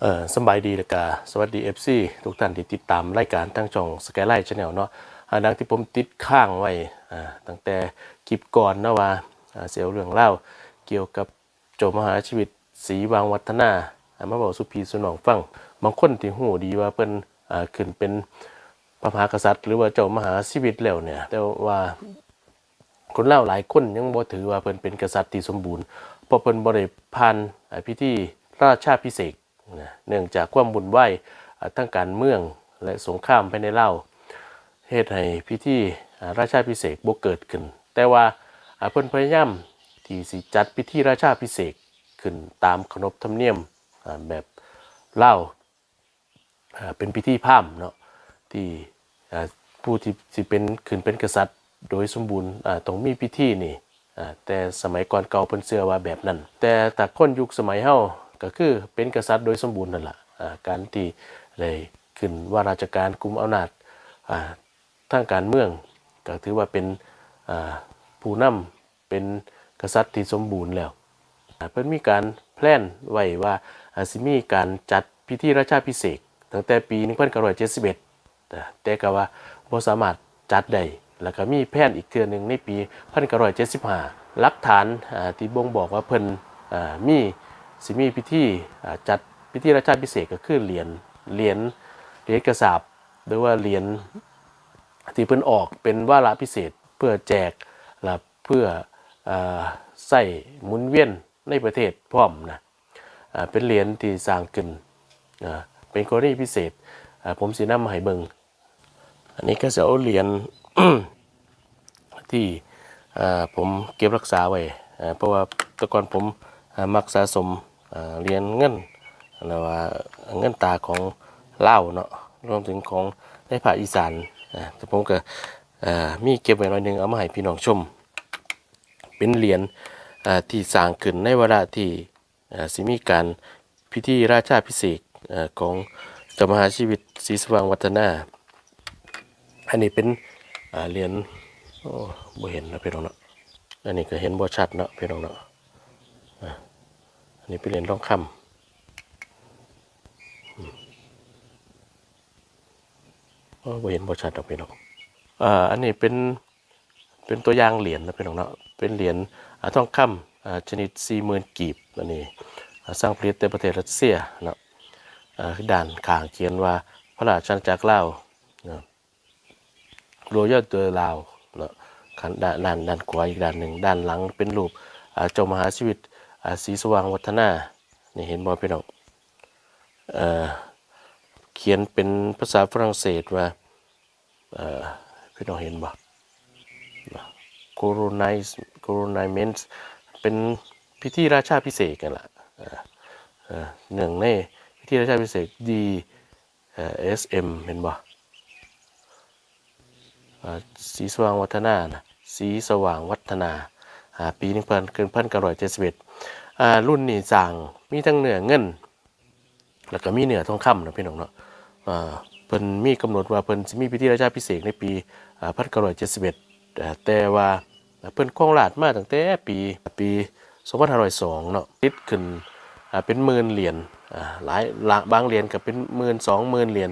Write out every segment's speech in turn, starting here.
เออสบายดีลยกาสวัสดี FC ทุกท่านที่ติดตามรายการทั้งช่องสกายไลท์ชาแนลเนาะอ่าดังที่ผมติดข้างไว้อ่าตั้งแต่คลิปก่อนเนาะว่าอ่าเสียวเรื่องเล่าเกี่ยวกับโจมหาชีวิตศรีวังวัฒนาอ่ามาบอกสุพีสุนองฟังบางคนที่หูดีว่าเพิ่นอ่าขึ้นเป็นพระมหากษัตริย์ หรือว่าเจ้ามหาชีวิตแล้วเนี่ยแต่ว่าคนเล่าหลายคนยังบ่ถือว่าเพิ่นเป็นกษัตริย์ที่สมบูรณ์เพราะเพิ่นบ่ได้ผ่านอ่าพิธีราชาพิเศษก เนื่องจากความบุญไหว้ทั้งการเมืองและสงครามภายในเล่าเฮ็ดให้พิธีราชาพิเศษบ่เกิดขึ้น แต่ว่าเพิ่นพยายามที่สิจัดพิธีราชาพิเศษขึ้นตามขนบธรรมเนียมแบบเล่าเป็นพิธีพามเนาะที่ผู้ที่สิเป็นขึ้นเป็นกษัตริย์ โดยสมบูรณ์ต้องมีพิธีนี่แต่สมัยก่อนเก่าเพิ่นเชื่อว่าแบบนั้น แต่แต่คนยุคสมัยเฮา ก็คือเป็นกษัตริย์โดยสมบูรณ์นั่นแหละการที่ได้ขึ้นว่าราชการกุมอำนาจทางการเมือง ก็ถือว่าเป็นผู้นำเป็นกษัตริย์ที่สมบูรณ์แล้วเพิ่นมีการแพลนไว้ว่าอาจสิมีการจัดพิธีราชาพิเศษตั้งแต่ปี 1971 แต่แต่ก็ว่าบ่สามารถจัดได้แล้วก็มีแผนอีกเทื่อหนึงในปี 1975หลักฐานที่บ่งบอกว่าเพิ่นมี สิมีพิธีจัดพิธีราชาพิเศษก็คือเหรียญเหรียญเหรียญกระสาบหรือว่าเหรียญที่เพิ่นออกเป็นวาระพิเศษเพื่อแจกและเพื่ออใส่หมุนเวียนในประเทศพร้อมนะเป็นเหรียญที่สร้างขึ้นเป็นกรณีพิเศษผมสีน้ำมาให้เบิงอันนี้ก็จะเอาเหรียญที่ผมเก็บรักษาไว้เพราะว่าแต่ก่อนผม มักสะสมเหรียญเงินแล้วว่าเงินตาของเล่าเนาะรวมถึงของในภาคอีสานแต่ผมก็มีเก็บไว้หน่อยหนึงเอามาให้พี่น้องชม เป็นเหรียญที่สร้างขึ้นในเวลาที่สิมีการพิธีราชาพิเศษกอ่าของเจ้ามหาชีวิตศรีสว่างวัฒนา อันนี้เป็นเหรียญโอ้บ่เห็นนะพี่น้องเนาะอันนี้ก็เห็นบ่ชัดเนาะพี่น้องเนาะ อันนี้เป็นเหรียญทองคำอืมโอ้เห็นบ่ชัดดอกพี่น้องอ่าอันนี้เป็นเป็นตัวอย่างเหรียญนะพี่น้องเนาะเป็นเหรียญทองคำอ่าชนิด40,000กีบอันนี้สร้างผลิตในประเทศรัสเซียเนาะอ่าด้านข้างเขียนว่าพระราชาณาจักรลาวเนาะโรยัลเตอร์ลาวเนาะด้านด้านด้านขวาอีกด้านหนึ่งด้านหลังเป็นรูปเจ้ามหาชีวิต สีสว่างวัฒนานี่เห็นบ่พี่น้องเอเขียนเป็นภาษาฝรั่งเศสว่าพี่น้องเห็นบ่ colonize colonizement เป็นพิธีราชาพิเศษกันล่ะหนึ่งในพิธีราชาพิเศษ D เอ่อ SM เห็นบ่สีสว่างวัฒนานะสีสว่างวัฒนาา ปีหนึ่งพันเกินพันเก้าร้อยเจ็ดสิบเอ็ดรุ่นนี้สั่งมีทั้งเนื้อเงิน แล้วก็มีเนื้อทองคำนะพี่น้องเนาะเพิ่นมีกำหนดว่าเพิ่นสิมีพิธีราชาพิเศษในปีพันเก้าร้อยเจ็ดสิบเอ็ดแต่ว่าเพิ่นครองราชย์มาตั้งแต่ปีปีสองพันห้าร้อยสองเนาะติดขึ้นเป็นหมื่นเหรียญหลายบางเหรียญก็เป็นหมื่นสองหมื่นเหรียญ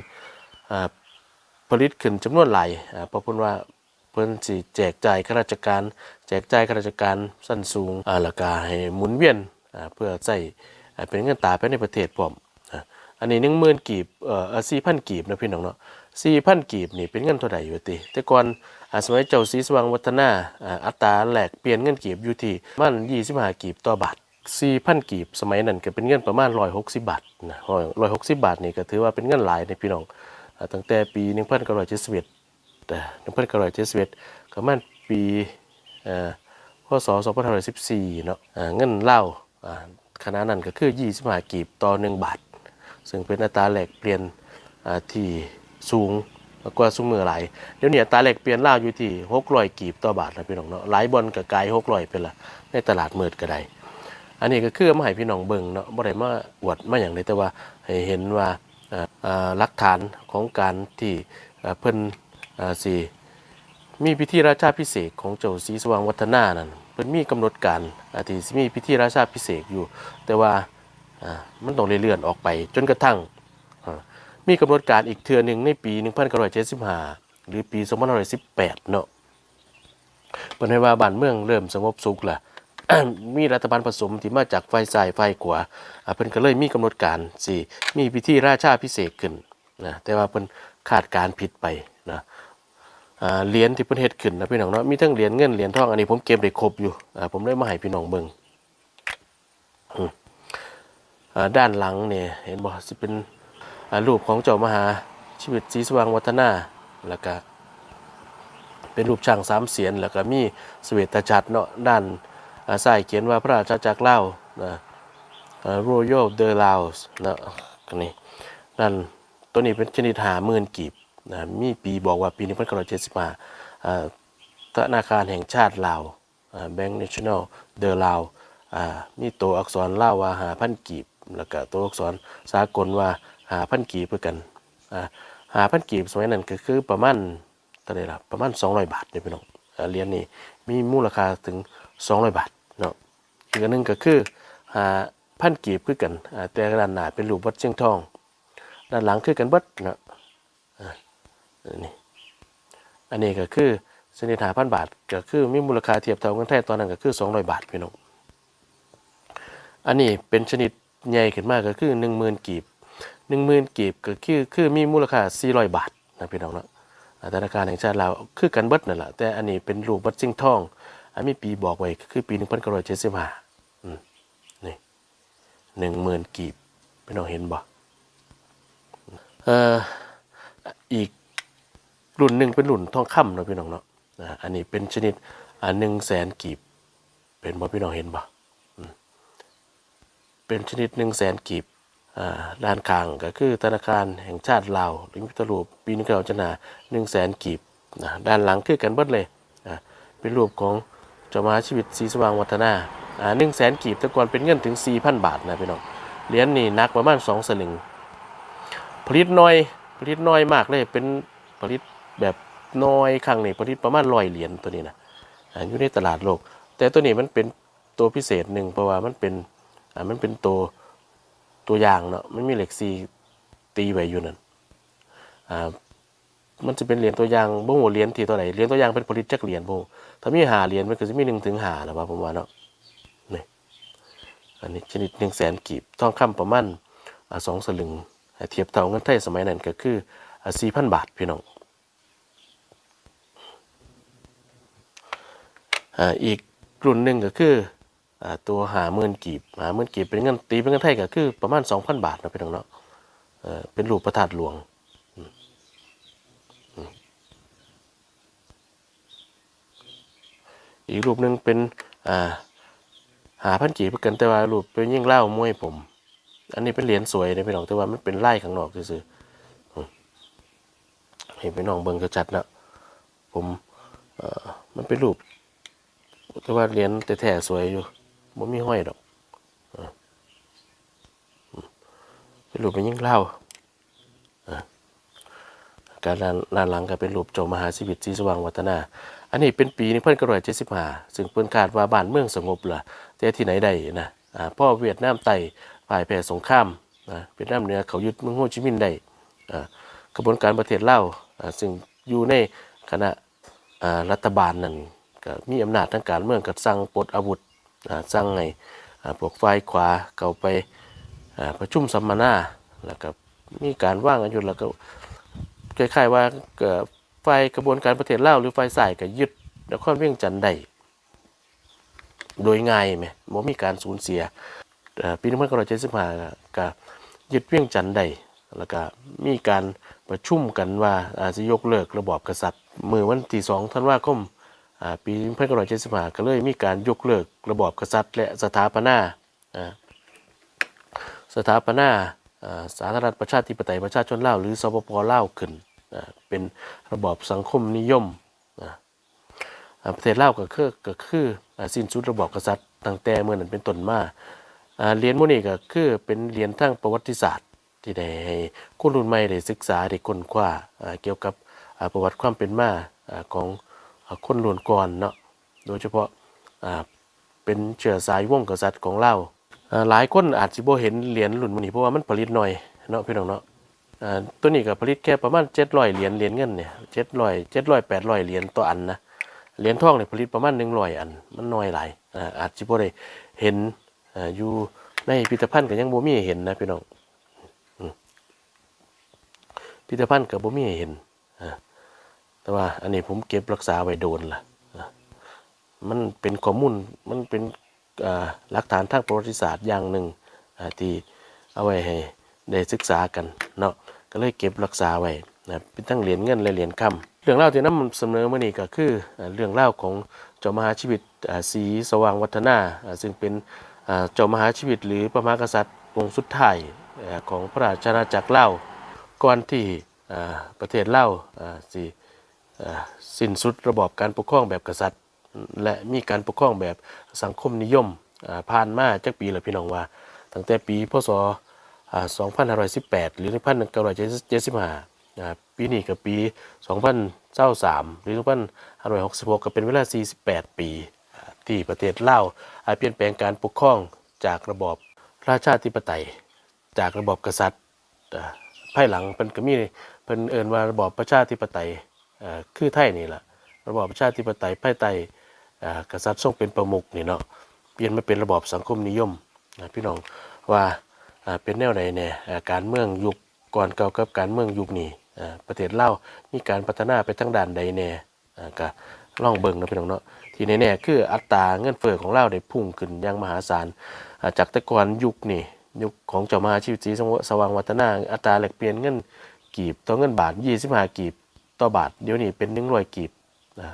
ผลิตขึ้นจำนวนหลายเพราะเพิ่นว่า เพิ่นสิแจกจ่ายข้าราชการ แจกจ่ายข้าราชการสั้นสูงอ่าแล้วก็ให้หมุนเวียนอ่าเพื่อใช้อ่เป็นเงินตาภายในประเทศพร้อมอันนี้10,000กีบเอ่อ4,000กีบนะพี่น้องเนาะ4,000กีบนี่เป็นเงินเท่าใดอยู่ติ แต่ก่อนสมัยเจ้าศรีสว่างวัฒนาอาตราแหลกเปลี่ยนเงินกีบอยู่ที่ประมัน25กีบต่อบาท4,000กีบสมัยนั้นก็เป็นเงินประมาณ160บบาทนะ160บบาทนี่ก็ถือว่าเป็นเงินหลายในพี่น้องตั้งแต่ปี1971แต่1971ก็มั นปีเอ่อพศ2514เนห้าะอ่าเงินเล่าวอ่าขณะนั้นก็คือ25กีบต่อ1บาท ซึ่งเป็นอัตราแลกเปลี่ยนที่สูงกว่าซุมือหลายเดี๋ยวนี้อัตราแลกเปลี่ยนล่าอยู่ที่600กีบต่อบาทนะพี่น้องเนาะหลายบอลก็ไกล600เป็นละในตลาดมืดก็ได้ อันนี้ก็คือมาให้พี่น้องเบิ่งเนาะบ่ได้มาอวดมาอย่างใดแต่ว่าให้เห็นว่าหลักฐานของการที่เพิ่นเอ่อ สิมีพิธีราชาพิเศษของเจ้าศรีสว่างวัฒนานั่นเพิ่นมีกำหนดการอาที่สิมีพิธีราชาพิเศษอยู่ แต่ว่ามันต้องเลื่อนออกไป จนกระทั่งมีกำหนดการอีกเทือหนึ่งในปี 1975 หรือปี 2518 เนาะเปิดให้ว่าบ้านเมืองเริ่มสงบสุขละมีรัฐบาลผสมที่มาจากฝ่ายซ้ายฝ่ายขวาเพิ่นก็เลยมีกำหนดการสิมีพิธีราชาพิเศษขึ้นนะแต่ว่าเพิ่นคาดการผิดไป เหรียญที่เพิ่นเฮ็ดขึ้นนะพี่น้องเนาะมีทั้งเหรียญเงินเหรียญทองอันนี้ผมเก็บได้ครบอยู่อ่าผมเลยมาให้พี่น้องเบิ่งอืมอ่าด้านหลังเนี่ยเห็นบ่สิเป็นอ่ารูปของเจ้ามหาชีวิตศรีสว่างวัฒนาแล้วก็เป็นรูปช่างสามเสียนแล้วก็มีสเวตฉัตรเนาะด้านอ่าซ้เขียนว่าพระราชาจักรเล่านะอ่า Royal de Laos นะก็นี่นั่นตัวนี้เป็นชนิดหาหมื่นกีบ นะมีปีบอกว่าปีนี้พันเก้าร้อยเจ็ดสิบห้าธนาคารแห่งชาติลาวอ่า Bank National de Lao อ่ามีตัวอักษรลาวว่าหาพันกีบ แล้วก็ตัวอักษรสากลว่าหาพันกีบเพื่อกันหาพันกีบสมัยนั้นก็คือประมาณเท่าไหรล่ะประมาณ 200 บาทเนี่ยพี่น้องเหรียญนี่มีมูลค่าถึง 200 บาทเนาะอีกอันหนึงก็คือหาพันกีบคือกันแต่ด้านหน้าเป็นรูปวัดเชียงทอง ด้านหลังคือกันเบิดเนาะ นนี้อันนี้ก็คือสนิทหาพันบาทก็คือมีมูลค่าเทียบเท่าเงินไทยตอนนั้นก็คือ 200 บาทพี่น้องอันนี้เป็นชนิดใหญ่ขึ้นมากก็คือ 10,000กีบ10,000กีบก็คือคือมีมูลค่า 400 บาทนะพี่น้องเนาะธนาคารแห่งชาติลาวคือกันเบิดนั่นแหละแต่อันนี้เป็นรูปวัดซิ่งทอง อันมีปีบอกไว้คือปี 1975อืมนี่หนึ่งหมื่นกีบพี่น้องเห็นบ่เอ่ออีก รุ่นหนึ่งเป็นรุ่นทองคำเนาะพี่น้องเนาะอันนี้เป็นชนิดอ่าหนึ่งแสนกีบ เป็นบ่พี่น้องเห็นบ่เป็นชนิดหนึ่งแสนกีบอ่าด้านข้างก็คือธนาคารแห่งชาติลาวหรือพิตรูปปีนี้เราจะหนาหนึ่งแสนกีบนะด้านหลังคือกันเบิดเลยนะเป็นรูปของเจ้ามาชีวิตศรีสว่างวัฒนาอ่าหนึ่งแสนกีบแต่ก่อนเป็นเงินถึงสี่พันบาทนะพี่น้องเหรียญนี่นักประมาณสองสลึงผลิตน้อยผลิตน้อยมากเลยเป็นผลิต แบบน้อยครั้งนี่ผลิตประมาณร้อยเหรียญตัวนี้นะอยู่ในตลาดโลก แต่ตัวนี้มันเป็นตัวพิเศษหนึ่งเพราะว่ามันเป็นมันเป็นตัวตัวอย่างเนาะมันมีเหล็กซีตีไว้อยู่นั่นอ่ามันจะเป็นเหรียญตัวอย่างบ่งเหรียญที่ตัวไหนเหรียญตัวอย่างเป็นผลิตจักเหรียญบ่ถ้ามีหาเหรียญมันก็จะมี1ถึง5แล้วว่าผมว่าเนาะนี่อันนี้ชนิด1แสนกีบทองคำประมาณอ่า2สลึงเทียบเท่าเงินไทยสมัยนั้นก็คืออ่า4,000บาทพี่น้อง อีกรุ่นหนึ่งก็คืออตัวหาหมื่นกีบหาหมื่นกีบเป็นเงินตีเป็นเงินไทยก็คือประมาณ 2,000 บาทนะพี่น้องเนาะเป็นรูปพระธาตุหลวงอีกรูปหนึ่งเป็นหาพันกีบเหมือนกันแต่ว่ารูปเป็นยิ่งเล่ามวยผม อันนี้เป็นเหรียญสวยนะพี่น้องแต่ว่ามันเป็นไล่ข้างนอกซื่อๆอืมให้พี่น้องเบิ่งชัดนะผมมันเป็นรูป แต่ว่าเหรียญแต่แท้สวยอยู่บ่มีห้อยดอกเป็นรูปเป็นยิ่งเล่าการด้านหลังก็เป็นรูปเจ้ามหาชีวิตศรีสว่างวัฒนา อันนี้เป็นปี1975ซึ่งเพิ่นคาดว่าบ้านเมืองสงบละแต่ที่ไหนได้นะพ่อเวียดนามไต้พ่ายแพ้สงครามนะเวียดนามเหนือเขายึดเมืองโฮจิมินห์ได้กระบวนการประเทศลาวอ่าซึ่งอยู่ในคณะรัฐบาลนั่น ก็มีอำนาจทางการเมืองก็สั่งปลดอาวุธสั่งให้พวกฝ่ายขวาเข้าไปประชุมสัมมนาแล้วก็มีการว่างกันอยู่แล้วก็คล้ายๆว่าเกิดฝ่ายกระบวนการประเทศเล่าหรือฝ่ายสายก็ยึดนครเวียงจันทน์ได้โดยง่ายไหมบ่มีการสูญเสียปีนึงพันเอ่อปี1975ก็ยึดเวียงจันทน์ได้แล้วก็มีการประชุมกันว่าอาจจะยกเลิกระบอบกษัตริย์ มือวันที่2ธันวาคม ปี1975ก็เลยมีการยกเลิกระบอบกษัตริย์ และสถาปนาสถาปนาสาธารณรัฐประชาธิปไตยประชาชนลาวหรือสปปลาวขึ้นเป็นระบอบสังคมนิยมประเทศลาวก็คือก็คือสิ้นสุดระบอบกษัตริย์ตั้งแต่เมื่อนั้นเป็นต้นมาเหรียญพวกนี้ก็คือเป็นเหรียญทางประวัติศาสตร์ที่ได้ให้คนรุ่นใหม่ได้ศึกษาได้ค้นคว้าอ่าเกี่ยวกับประวัติความเป็นมาอ่าของ คนรุ่นก่อนเนาะโดยเฉพาะเป็นเชื้อสายวงกษัตริย์ของเราหลายคนอาจสิบ่เห็นเหรียญรุ่นมื้อนี้เพราะว่ามันผลิตน้อยเนาะพี่น้องเนาะตัวนี้ก็ผลิตแค่ประมาณ700เหรียญเหรียญเงินเนี่ย700 700 800เหรียญต่ออันนะเหรียญทองเนี่ยผลิตประมาณ100อันมันน้อยหลายอาอาจสิบ่ได้เห็นอยู่ในพิพิธภัณฑ์ก็ยังบ่มีเห็นนะพี่น้องพิพิธภัณฑ์ก็บ่มีเห็นอ่า แต่ว่าอันนี้ผมเก็บรักษาไว้โดนล่ะมันเป็นข้อมูลมันเป็นหลักฐานทางประวัติศาสตร์อย่างหนึ่งที่เอาไว้ให้ได้ศึกษากันเนาะก็เลยเก็บรักษาไว้นะเป็นทั้งเหรียญเงินและเหรียญคำเรื่องเล่าที่นำเสนอมานี่ก็คืออเรื่องเล่าของเจ้ามหาชีวิตอ่าศรีสว่างวัฒนาซึ่งเป็นเจ้ามหาชีวิตหรือพระมหากษัตริย์องค์สุดท้ายของพระราชอาณาจักรเล่าก่อนที่ประเทศเล่าสิเอ่ สิ้นสุดระบอบการปกครองแบบกษัตริย์ และมีการปกครองแบบสังคมนิยมผ่านมาจากปีละพี่น้องว่า ตั้งแต่ปีพศ2518 หรือ1975ปีนี้กับปี 2023 หรือ2566 ก็เป็นเวลา 48 ปี ที่ประเทศลาวอ่าเปลี่ยนแปลงการปกครองจากระบอบราชาธิปไตย จากระบอบกษัตริย์ภายหลังเป็นก็มีเพิ่นเอินว่าระบอบประชาธิปไตย คือไทยนี่ล่ะระบอบประชาธิปไตยภายใต้อ่กษัตริย์ทรงเป็นประมุขนี่เนาะเปลี่ยนมาเป็นระบอบสังคมนิยมพี่น้องว่าเป็นแนวไหนแน่อ่าการเมืองยุคก่อนเก่ากับการเมืองยุคนี้ประเทศลามีการพัฒนาไปทางด้านใดแน่อ่าก็ลองเบิ่งนะพี่น้องเนาะที่แน่ๆคืออัตราเงินเฟ้อของเลาได้พุ่งขึ้นอย่างมหาศาลจากแต่ก่อนยุคนี้ยุคของเจ้ามหาชีวิตศรีสว่างวัฒนาอัตราแลกเปลี่ยนเงินกีบต่อเงินบาท25กีบ ต่อบาท เดี๋ยวนี้เป็น100กีบนะ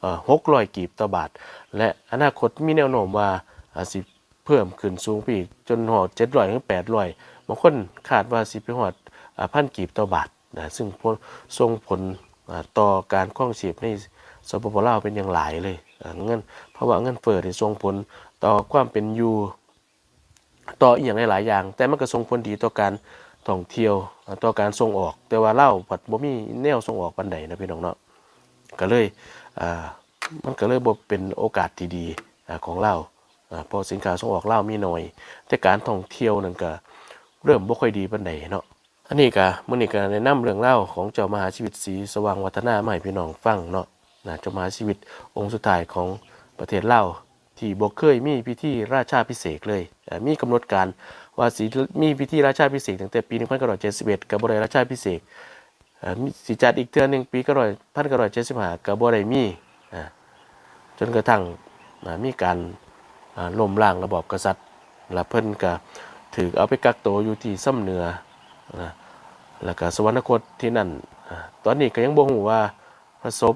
เอ่อ600กีบต่อบาท และอนาคตมีแนวโน้มว่าอาจสิเพิ่มขึ้นสูงไปอีกจนหอด700ถึง800บางคนคาดว่าสิไปหอดพันกีบต่อบาทนะซึ่งส่งผลต่อการคล้องชีพในสปปลาวเป็นอย่างหลายเลยเงินเพราะว่าเงินเฟ้อที่ส่งผลต่อความเป็นอยู่ต่ออีกอย่างหลายๆอย่าง แต่มันก็ส่งผลดีต่อการ ท่องเที่ยวต่อการส่งออก แต่ว่าเล่าวผัดบ่มีแนวส่งออกปันใดนะพี่น้องเนาะก็เลยอ่ามันก็เลยบ่เป็นโอกาสที่ดีอ่าของเราอ่าเพราะสินค้าส่งออกเล่ามีน้อย แต่การท่องเที่ยวนั่นก็เริ่มบ่ค่อยดีปานใดเนาะอันนี้ก็มื้อนี้ก็แนะนำเรื่องเล่าของเจ้ามหาชีวิตศรีสว่างวัฒนามาให้พี่น้องฟังเนาะนะเจ้ามหาชีวิตองค์สุดท้ายของประเทศเลา ที่บ่เคยมีพิธีราชาพิเศษเลยมีกำหนดการว่าสิมีพิธีราชาพิเศษตั้งแต่ปี1971กับบ่ได้ราชาพิเศษกเอ่อมีสิจัดอีกเทื่อหนึงปี1975กับบ่ได้มีจนกระทั่งมีการอ่าล้มล้างระบอบกษัตริย์และเพิ่นก็ถูกเอาไปกักตัวอยู่ที่ซ้ำเหนือนะแล้วก็สวรรคตที่นั่น ตอนนี้ก็ยังบ่ฮู้ว่าพระศพ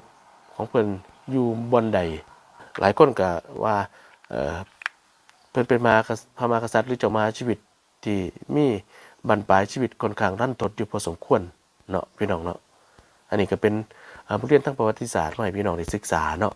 ของเพิ่นอยู่บนใด หลายคนก็ว่าเออเพิ่นเป็นมาพระมากษัตริย์หรือเจ้ามาชีวิตที่มีบรรปลายชีวิตค่อนข้างรันทดอยู่พอสมควรเนาะพี่น้องเนาะอันนี้ก็เป็นบทเรียนทางประวัติศาสตร์มาให้พี่น้องได้ศึกษาเนาะ